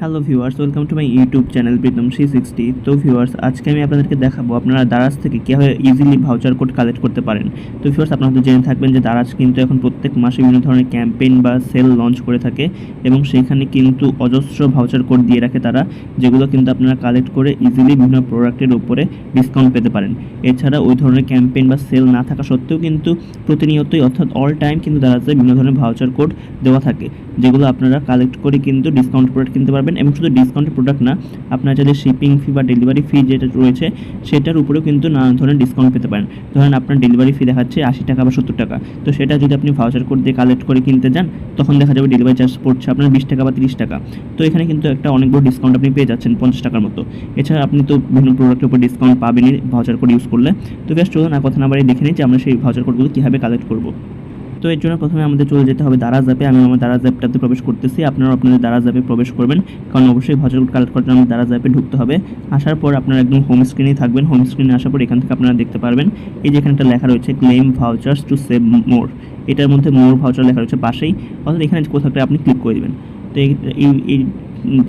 Hello viewers welcome to my YouTube channel Pritam C sixty তো viewers আজকে আমি আপনাদেরকে দেখাবো আপনারা দারাজ থেকে কীভাবে ইজিলি ভাউচার কোড কালেক্ট করতে পারেন। তো ভিউয়ার্স আপনারা তো জেনে থাকবেন যে দারাজ কিন্তু এখন প্রত্যেক মাসে বিভিন্ন ধরনের ক্যাম্পেইন বা সেল লঞ্চ করে থাকে এবং সেইখানে কিন্তু অজস্র ভাউচার কোড দিয়ে রাখে তারা, যেগুলো কিন্তু আপনারা কালেক্ট করে ইজিলি বিভিন্ন প্রোডাক্টের উপরে ডিসকাউন্ট পেতে পারেন। এছাড়া ওই ধরনের ক্যাম্পেইন বা সেল না থাকা সত্ত্বেও কিন্তু প্রতিনিয়তই, অর্থাৎ অল টাইম কিন্তু দারাজে বিভিন্ন ধরনের ভাউচার কোড দেওয়া থাকে, যেগুলো আপনারা কালেক্ট করে কিন্তু ডিসকাউন্ট প্রোডাক্ট কিনতে পারবেন। এবং শুধু ডিসকাউন্টের প্রোডাক্ট না, আপনার যাদের শিপিং ফি বা ডেলিভারি ফি যেটা রয়েছে, সেটার উপরেও কিন্তু নানান ধরনের ডিসকাউন্ট পেতে পারেন। ধরেন আপনার ডেলিভারি ফি দেখাচ্ছে আশি টাকা বা সত্তর টাকা। তো সেটা যদি আপনি ভাউচার কোড দিয়ে কালেক্ট করে কিনতে যান, তখন দেখা যাবে ডেলিভারি চার্জ পড়ছে আপনার বিশ টাকা বা তিরিশ টাকা। তো এখানে কিন্তু একটা অনেক বড় ডিসকাউন্ট আপনি পেয়ে যাচ্ছেন পঞ্চাশ টাকার মতো। এছাড়া আপনি তো বিভিন্ন প্রোডাক্টের উপর ডিসকাউন্ট পাবেনই ভাউচার কোড ইউজ করলে। তো বেশ চলুন আর কথা না বাড়ি দেখে নিই যে আমরা সেই ভাউচার কোডগুলো কীভাবে কালেক্ট করব। তো এর জন্য প্রথমে আমাদের চলে যেতে হবে দারাজ অ্যাপে। আমি আমার দারাজ অ্যাপটাতে প্রবেশ করতেছি। আপনারা আপনাদের দারাজ অ্যাপে প্রবেশ করবেন। কারণ অবশ্যই কোড কালেক্ট করার জন্য দারাজ অ্যাপে ঢুকতে হবে। আসার পর আপনারা একদম হোম স্ক্রিনেই থাকবেন। হোম স্ক্রিনে আসার পর এখান থেকে আপনারা দেখতে পারবেন। এই যে এখানে একটা লেখা রয়েছে claim vouchers to save more এটার মধ্যে মোর ভাউচার লেখা রয়েছে পাশেই। অর্থাৎ এখানে কোথাও আপনি ক্লিক করে দেবেন। তো এই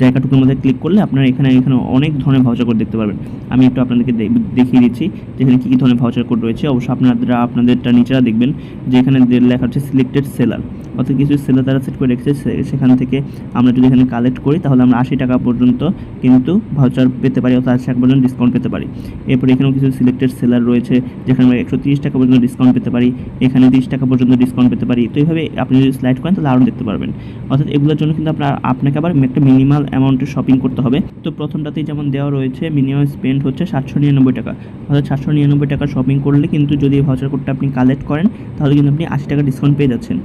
জায়গাটুকুর মধ্যে ক্লিক করলে আপনারা এখানে এখানে অনেক ধরনের ভাউচার কোড দেখতে পারবেন। আমি একটু আপনাদেরকে দেখিয়ে দিচ্ছি যেখানে কী কী ধরনের ভাউচার কোড রয়েছে। অবশ্য আপনারা, আপনাদেরটা নিচেরা দেখবেন যে এখানে লেখা হচ্ছে সিলেক্টেড সেলার অর্থাৎ কিছু সেলার তারা সেট করে রেখেছে সেখান থেকে আমরা যদি এখানে কালেক্ট করি, তাহলে আমরা আশি টাকা পর্যন্ত কিন্তু ভাউচার পেতে পারি, অর্থাৎ আশি টাকা পর্যন্ত ডিসকাউন্ট পেতে পারি। এরপর এখানেও কিছু সিলেক্টেড সেলার রয়েছে, যেখানে আমরা একশো তিরিশ টাকা পর্যন্ত ডিসকাউন্ট পেতে পারি, এখানে তিরিশ টাকা পর্যন্ত ডিসকাউন্ট পেতে পারি। তো এইভাবে আপনি যদি স্লাইড করেন, তাহলে আরও দেখতে পারবেন। অর্থাৎ এগুলোর জন্য কিন্তু আপনার, আপনাকে আবার একটা মিনিমাল অ্যামাউন্টের শপিং করতে হবে। তো প্রথমটাতেই যেমন দেওয়া রয়েছে মিনিমাম স্পেন্ড হচ্ছে সাতশো নিরানব্বই টাকা। অর্থাৎ সাতশো নিরানব্বই টাকা শপিং করলে কিন্তু যদি ভাউচার কোডটা আপনি কালেক্ট করেন, তাহলে কিন্তু আপনি আশি টাকা ডিসকাউন্ট পেয়ে যাচ্ছেন।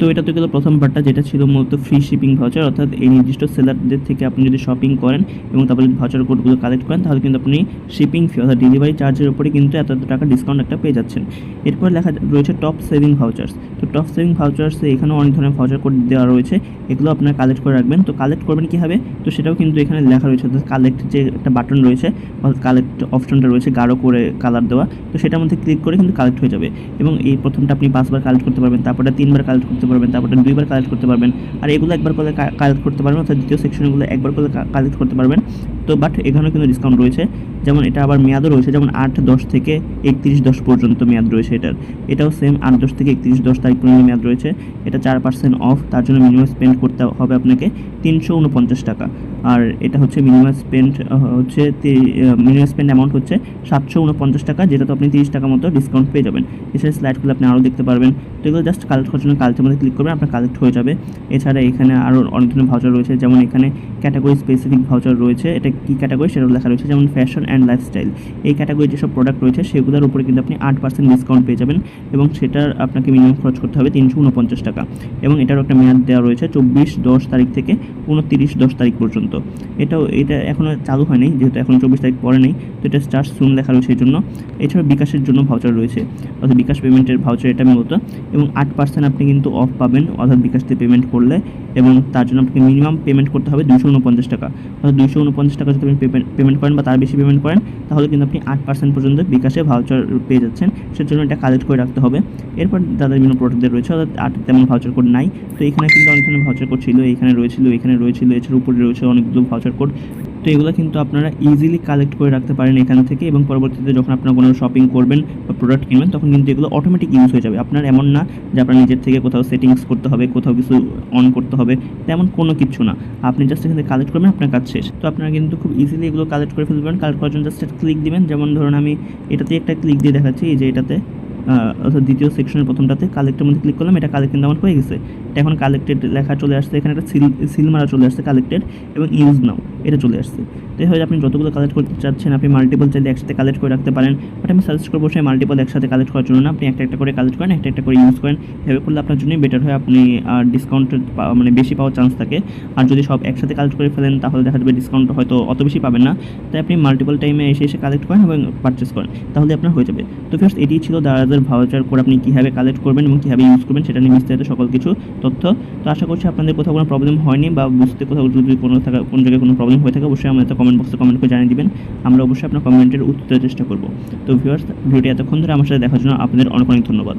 তো এটা তো গেল প্রথম পার্টটা যেটা ছিল মূলত ফ্রি শিপিং ভাউচার অর্থাৎ এই নির্দিষ্ট সেলারদের থেকে আপনি যদি শপিং করেন এবং তারপরে যদি ভাউচার কোডগুলো কালেক্ট করেন, তাহলে কিন্তু আপনি শিপিং ফি অর্থাৎ ডেলিভারি চার্জের উপরে কিন্তু এত এত টাকা ডিসকাউন্ট একটা পেয়ে যাচ্ছেন। এরপর লেখা রয়েছে টপ সেভিং ভাউচার্স তো টপ সেভিং ভাউচার্সে এখানেও অনেক ধরনের ভাউচার কোড দেওয়া রয়েছে, এগুলো আপনারা কালেক্ট করে রাখবেন। তো কালেক্ট করবেন কীভাবে? তো সেটাও কিন্তু এখানে লেখা রয়েছে, অর্থাৎ কালেক্ট যে একটা বাটন রয়েছে, অর্থাৎ কালেক্ট অপশনটা রয়েছে, গাঢ় করে কালার দেওয়া। তো সেটার মধ্যে ক্লিক করে কিন্তু কালেক্ট হয়ে যাবে। এবং এই প্রথমটা আপনি পাঁচবার কালেক্ট করতে পারবেন, তারপরে তিনবার কালেক্ট করতে পারবেন তারপরে দুইবার কালেক্ট করতে পারবেন। আর এগুলো একবার করে কালেক্ট করতে পারবেন, অর্থাৎ দ্বিতীয় সেকশনগুলো একবার করে কালেক্ট করতে পারবেন। তো বাট এখানেও কিন্তু ডিসকাউন্ট রয়েছে। যেমন এটা আবার মেয়াদও রয়েছে, যেমন আট, দশ থেকে একত্রিশ, দশ পর্যন্ত মেয়াদ রয়েছে এটার। এটাও সেম আট, দশ থেকে একত্রিশ, দশ তারিখ পর্যন্ত মেয়াদ রয়েছে। এটা চার পার্সেন্ট অফ তার জন্য মিনিমাম স্পেন্ড করতে হবে আপনাকে তিনশো উনপঞ্চাশ টাকা। আর এটা হচ্ছে মিনিমাম স্পেন্ড হচ্ছে মিনিমাম স্পেন্ড অ্যামাউন্ট হচ্ছে সাতশো উনপঞ্চাশ টাকা, যেটা তো আপনি তিরিশ টাকা মতো ডিসকাউন্ট পেয়ে যাবেন। এছাড়া স্লাইডগুলো আপনি আরও দেখতে পারবেন। তো এগুলো জাস্ট কালেক্ট করার জন্য কালেক্টের মধ্যে ক্লিক করবেন, আপনার কালেক্ট হয়ে যাবে। এছাড়া এখানে আরও অনেক ধরনের ভাউচার রয়েছে, যেমন এখানে ক্যাটাগরি স্পেসিফিক ভাউচার রয়েছে, এটা কী ক্যাটাগরি সেটাও লেখা রয়েছে, যেমন ফ্যাশন অ্যান্ড লাইফস্টাইল এই ক্যাটাগরি যেসব প্রোডাক্ট রয়েছে, সেগুলোর উপরে কিন্তু আপনি আট পার্সেন্ট ডিসকাউন্ট পেয়ে যাবেন এবং সেটার আপনাকে মিনিমাম খরচ করতে হবে তিনশো উনপঞ্চাশ টাকা। এবং এটারও একটা মেয়াদ দেওয়া রয়েছে চব্বিশ দশ তারিখ থেকে উনতিরিশ দশ তারিখ পর্যন্ত। এটাও, এটা এখনও চালু হয়নি, যেহেতু এখন চব্বিশ তারিখ পরে নেই, তো এটা স্টার্ট সুন লেখা রয়েছে এই জন্য এছাড়া বিকাশের জন্য ভাউচার রয়েছে, অর্থাৎ বিকাশ পেমেন্টের ভাউচার এটা মূলত। এবং আট পার্সেন্ট আপনি কিন্তু অফ পাবেন, অর্থাৎ বিকাশ দিয়ে পেমেন্ট করলে এবং তার জন্য আপনাকে মিনিমাম পেমেন্ট করতে হবে দুশো উনপঞ্চাশ টাকা। অর্থাৎ দুশো উনপঞ্চাশ টাকা যদি আপনি পেমেন্ট করেন বা তার বেশি পেমেন্ট করেন, তাহলে কিন্তু আপনি আট পার্সেন্ট পর্যন্ত বিকাশে ভাউচার পেয়ে যাচ্ছেন। সেজন্য এটা কালেক্ট করে রাখতে হবে। এরপর তাদের বিভিন্ন প্রোডাক্টদের রয়েছে, অর্থাৎ আর তেমন ভাউচার কোড নাই। তো এখানে কিন্তু অনেক ধরনের ভাউচার কোড ছিল, এখানে রয়েছিল এখানে রয়েছিল, এছাড়া উপরে রয়েছে অনেকগুলো ভাউচার কোড তো এগুলো কিন্তু আপনারা ইজিলি কালেক্ট করে রাখতে পারেন এখান থেকে এবং পরবর্তীতে যখন আপনারা কোনো শপিং করবেন বা প্রোডাক্ট কিনবেন, তখন কিন্তু এগুলো অটোমেটিক ইউজ হয়ে যাবে। আপনার এমন না যে আপনার নিজের থেকে কোথাও সেটিংস করতে হবে, কোথাও কিছু অন করতে হবে, তেমন কোনো কিছু না। আপনি জাস্ট এখানে কালেক্ট করবেন, আপনার কাজ শেষ। তো আপনারা কিন্তু খুব ইজিলি এগুলো কালেক্ট করে ফেলবেন কালেক্ট করার জন্য জাস্ট ক্লিক দিবেন। যেমন ধরুন আমি এটাতে একটা ক্লিক দিয়ে দেখাচ্ছি, এই যে এটাতে অর্থাৎ দ্বিতীয় সেকশনের প্রথমটাতে কালেক্টের মধ্যে ক্লিক করলাম, এটা কালেক্ট কিন্তু আমার হয়ে গেছে। এটা এখন কালেক্টেড লেখা চলে আসছে, এখানে একটা সিল সিল মারা চলে আসছে কালেক্টেড এবং ইউজ নাও এটা চলে আসছে। তো এইভাবে আপনি যতগুলো কালেক্ট করতে চাচ্ছেন, আপনি মাল্টিপল চাইলে একসাথে কালেক্ট করে রাখতে পারেন বাট আমি সাজেস্ট করব সেই মাল্টিপল একসাথে কালেক্ট করার জন্য না, আপনি একটা একটা করে কালেক্ট করেন, একটা একটা করে ইউজ করেন। এভাবে করলে আপনার জন্যই বেটার হয়, আপনি আর ডিসকাউন্ট মানে বেশি পাওয়ার চান্স থাকে। আর যদি সব একসাথে কালেক্ট করে ফেলেন, তাহলে দেখা যাবে ডিসকাউন্ট হয়তো অত বেশি পাবেন না। তাই আপনি মাল্টিপল টাইমে এসে এসে কালেক্ট করেন এবং পারচেস করেন, তাহলে আপনার হয়ে যাবে। তো ফার্স্ট এটি ছিল দারাজের ভাউচার কোড আপনি কীভাবে কালেক্ট করবেন এবং কীভাবে ইউজ করবেন সেটা নিয়ে বিস্তারিত সকল কিছু তথ্য। তো আশা করছি আপনাদের কোথাও কোনো প্রবলেম হয়নি বা বুঝতে কোথাও যদি কোনো থাকা, কোনো জায়গায় কোনো প্রবলেম হয়ে থাকে, অবশ্যই আমাদের কমেন্ট বক্সে কমেন্ট করে জানিয়ে দিবেন। আমরা অবশ্যই আপনার কমেন্টের উত্তরের চেষ্টা করব। তো ভিউয়ার্স ভিডিওটি এতক্ষণ ধরে আমার সাথে দেখার জন্য আপনাদের অনেক অনেক ধন্যবাদ।